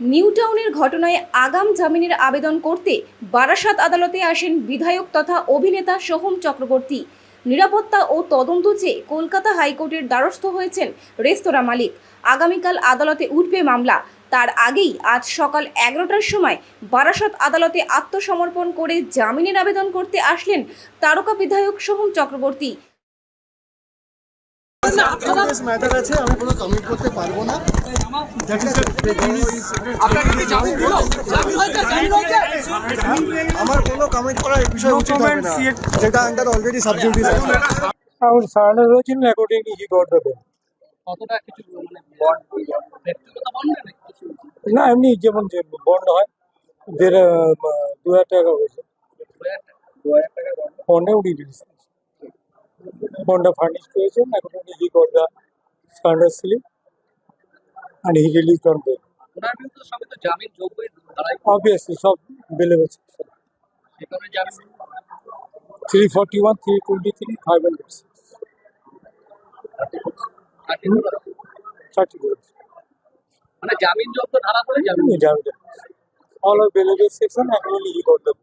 New টাউনের ঘটনায় আগাম জামিনের আবেদন করতে বারাসাত আদালতে আসেন বিধায়ক তথা অভিনেতা সোহম চক্রবর্তী। নিরাপত্তা ও তদন্ত চেয়ে কলকাতা হাইকোর্টের দ্বারস্থ হয়েছেন রেস্তোরাঁ মালিক। আগামীকাল আদালতে উঠবে মামলা। তার আগেই আজ সকাল এগারোটার সময় বারাসাত আদালতে আত্মসমর্পণ করে জামিনের আবেদন করতে আসলেন তারকা বিধায়ক সোহম চক্রবর্তী। ম্যাটার আছে আমি কোনো কমিট করতে পারব না। আমার কোনো কমিট করার এই বিষয়ে উচিত হবে না। যেটা আন্ডার অলরেডি সাবজেক্টিভ আছে। এখন সারেন্ডার হয়েছিল accordingly he got the bail কতটা কিছু মানে বন্ড ব্যক্তিগত বন্ড না এমনি যেমন যে বন্ড হয় দেড় দু হাজার টাকা হয়েছে। দু হাজার টাকা। বন্ড বন্ডে উড়ি ফার্নিশ করেছেন accordingly he got the surrender slip and he release on bail ওনার বিরুদ্ধে সবে তো জামিন যোগ্যই ধারায় অবভিয়াসলি সব বেলে গেছে three forty one three twenty three five hundred thirty মানে জামিন যোগ্য ধারা বলে জামিন। জামিন। All of below section and only he got the